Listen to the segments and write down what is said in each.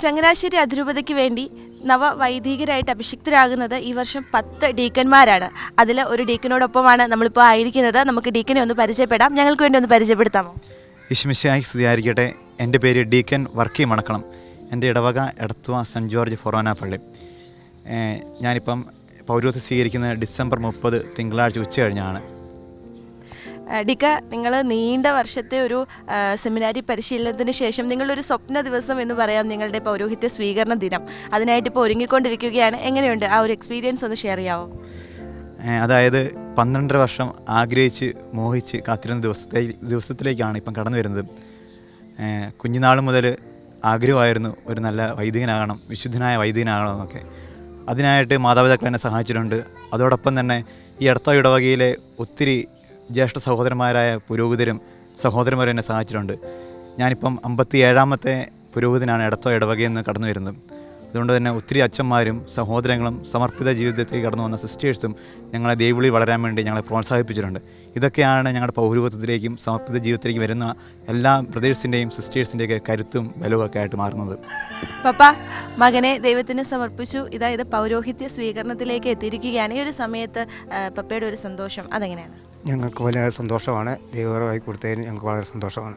ചങ്ങനാശ്ശേരി അതിരൂപതയ്ക്ക് വേണ്ടി നവ നവവൈദികരായിട്ട് അഭിഷിക്തരാകുന്നത് ഈ വർഷം പത്ത് ഡീക്കന്മാരാണ്. അതിൽ ഒരു ഡീക്കനോടൊപ്പമാണ് നമ്മളിപ്പോൾ ആയിരിക്കുന്നത്. നമുക്ക് ഡീക്കനെ ഒന്ന് പരിചയപ്പെടാം. ഞങ്ങൾക്ക് വേണ്ടി ഒന്ന് പരിചയപ്പെടുത്താമോ? ഇഷ്മിശായി സ്തുതിയായിരിക്കട്ടെ. എന്റെ പേര് ഡീക്കൻ വർക്കി മണക്കണം എന്റെ ഇടവക എടത്തുവ സെന്റ് ജോർജ് ഫൊറോന പള്ളി. ഞാനിപ്പം പൗരോഹിത്യം സ്വീകരിക്കുന്നത് ഡിസംബർ മുപ്പത് തിങ്കളാഴ്ച ഉച്ച കഴിഞ്ഞാണ് ഡിക്ക നിങ്ങൾ നീണ്ട വർഷത്തെ ഒരു സെമിനാരി പരിശീലനത്തിന് ശേഷം നിങ്ങളൊരു സ്വപ്ന ദിവസം എന്ന് പറയാം നിങ്ങളുടെ പൗരോഹിത്യ സ്വീകരണ ദിനം. അതിനായിട്ട് ഇപ്പോൾ ഒരുങ്ങിക്കൊണ്ടിരിക്കുകയാണ്. എങ്ങനെയുണ്ട്? ആ ഒരു എക്സ്പീരിയൻസ് ഒന്ന് ഷെയർ ചെയ്യാമോ ഏഹ് അതായത് പന്ത്രണ്ടര വർഷം ആഗ്രഹിച്ച് മോഹിച്ച് കാത്തിരുന്ന ദിവസത്തെ ദിവസത്തിലേക്കാണ് ഇപ്പം കടന്നു വരുന്നത്. കുഞ്ഞുനാൾ മുതൽ ആഗ്രഹമായിരുന്നു ഒരു നല്ല വൈദികനാകണം വിശുദ്ധനായ വൈദികനാകണം എന്നൊക്കെ. അതിനായിട്ട് മാതാപിതാക്കൾ എന്നെ സഹായിച്ചിട്ടുണ്ട്. അതോടൊപ്പം തന്നെ ഈ അടുത്ത ഇടവകയിലെ ഒത്തിരി ജ്യേഷ്ഠ സഹോദരന്മാരായ പുരോഹിതരും സഹോദരന്മാരും എന്നെ സഹായിച്ചിട്ടുണ്ട്. ഞാനിപ്പം അമ്പത്തി ഏഴാമത്തെ പുരോഹിതനാണ് ഇടത്തോ ഇടവകയിൽ നിന്ന് കടന്നു വരുന്നത്. അതുകൊണ്ട് തന്നെ ഒത്തിരി അച്ഛന്മാരും സഹോദരങ്ങളും സമർപ്പിത ജീവിതത്തിലേക്ക് കടന്നു വന്ന സിസ്റ്റേഴ്സും ഞങ്ങളെ ദൈവവിളി വളരാൻ വേണ്ടി ഞങ്ങളെ പ്രോത്സാഹിപ്പിച്ചിട്ടുണ്ട്. ഇതൊക്കെയാണ് ഞങ്ങളുടെ പൗരത്വത്തിലേക്കും സമർപ്പിത ജീവിതത്തിലേക്ക് വരുന്ന എല്ലാ ബ്രദേഴ്സിന്റെയും സിസ്റ്റേഴ്സിന്റെയൊക്കെ കരുത്തും ബലവും ഒക്കെ ആയിട്ട് മാറുന്നത്. പപ്പ മകനെ ദൈവത്തിന് സമർപ്പിച്ചു. ഇതായത് പൗരോഹിത്യ സ്വീകരണത്തിലേക്ക് എത്തിയിരിക്കുകയാണ്. ഈ ഒരു സമയത്ത് പപ്പയുടെ ഒരു സന്തോഷം അതെങ്ങനെയാണ്? ഞങ്ങൾക്ക് വലിയ സന്തോഷമാണ്. ദൈവകരമായി കൊടുത്തതിന് ഞങ്ങൾക്ക് വളരെ സന്തോഷമാണ്.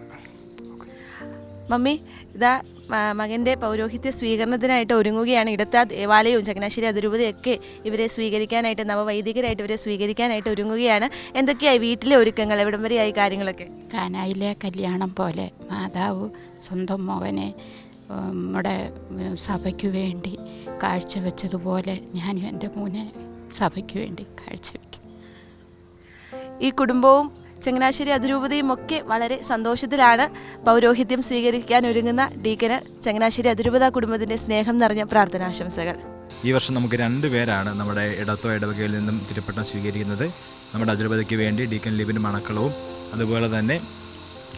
മമ്മി ഇതാ മകന്റെ പൗരോഹിത്യ സ്വീകരണത്തിനായിട്ട് ഒരുങ്ങുകയാണ്. ഇടത്ത ദേവാലയവും ചങ്ങനാശ്ശേരി അതിരൂപതയൊക്കെ ഇവരെ സ്വീകരിക്കാനായിട്ട് നവവൈദികരായിട്ട് ഇവരെ സ്വീകരിക്കാനായിട്ട് ഒരുങ്ങുകയാണ്. എന്തൊക്കെയായി വീട്ടിലെ ഒരുക്കങ്ങൾ എവിടം വരെയായി കാര്യങ്ങളൊക്കെ? കാനായിലെ കല്യാണം പോലെ മാതാവ് സ്വന്തം മകനെ നമ്മുടെ സഭയ്ക്ക് വേണ്ടി കാഴ്ചവെച്ചതുപോലെ ഞാനും എന്റെ മോനെ സഭയ്ക്ക് വേണ്ടി കാഴ്ചവെക്കും. ഈ കുടുംബവും ചങ്ങനാശ്ശേരി അതിരൂപതയും ഒക്കെ വളരെ സന്തോഷത്തിലാണ് പൗരോഹിത്യം സ്വീകരിക്കാൻ ഒരുങ്ങുന്ന ഡീക്കന് ചങ്ങനാശ്ശേരി അതിരൂപത കുടുംബത്തിന്റെ സ്നേഹം നിറഞ്ഞ പ്രാർത്ഥനാശംസകൾ. ഈ വർഷം നമുക്ക് രണ്ട് പേരാണ് നമ്മുടെ ഇടത്തോ ഇടവകയിൽ നിന്നും തിരുപ്പട്ടം സ്വീകരിക്കുന്നത്. നമ്മുടെ അതിരൂപതയ്ക്ക് വേണ്ടി ഡീക്കൻ ലിബിൻ മണക്കളവും അതുപോലെ തന്നെ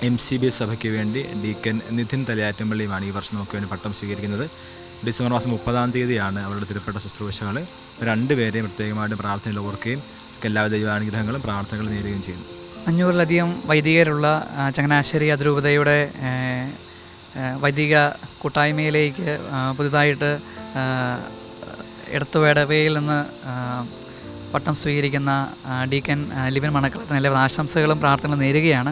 എം സി ബി സഭയ്ക്ക് വേണ്ടി ഡീക്കൻ നിധിൻ തലയാറ്റുമ്പള്ളിയുമാണ് ഈ വർഷം നമുക്ക് വേണ്ടി പട്ടം സ്വീകരിക്കുന്നത്. ഡിസംബർ മാസം മുപ്പതാം തീയതിയാണ് അവരുടെ തിരുപ്പട്ട ശുശ്രൂഷകൾ രണ്ടുപേരെയും പ്രത്യേകമായിട്ട് പ്രാർത്ഥനയിൽ ഓർക്കുകയും എല്ലാവിധ ദൈവാനുഗ്രഹങ്ങളും പ്രാർത്ഥനകൾ നേരുകയും ചെയ്യുന്നു. അഞ്ഞൂറിലധികം വൈദികരുള്ള ചങ്ങനാശ്ശേരി അതിരൂപതയുടെ വൈദിക കൂട്ടായ്മയിലേക്ക് പുതുതായിട്ട് ഇടത്തുവേടവയിൽ നിന്ന് പട്ടം സ്വീകരിക്കുന്ന ഡീക്കൻ ആ, ലിബിൻ മണക്കളത്തിന് എല്ലാവരും ആശംസകളും പ്രാർത്ഥനകളും നേരുകയാണ്.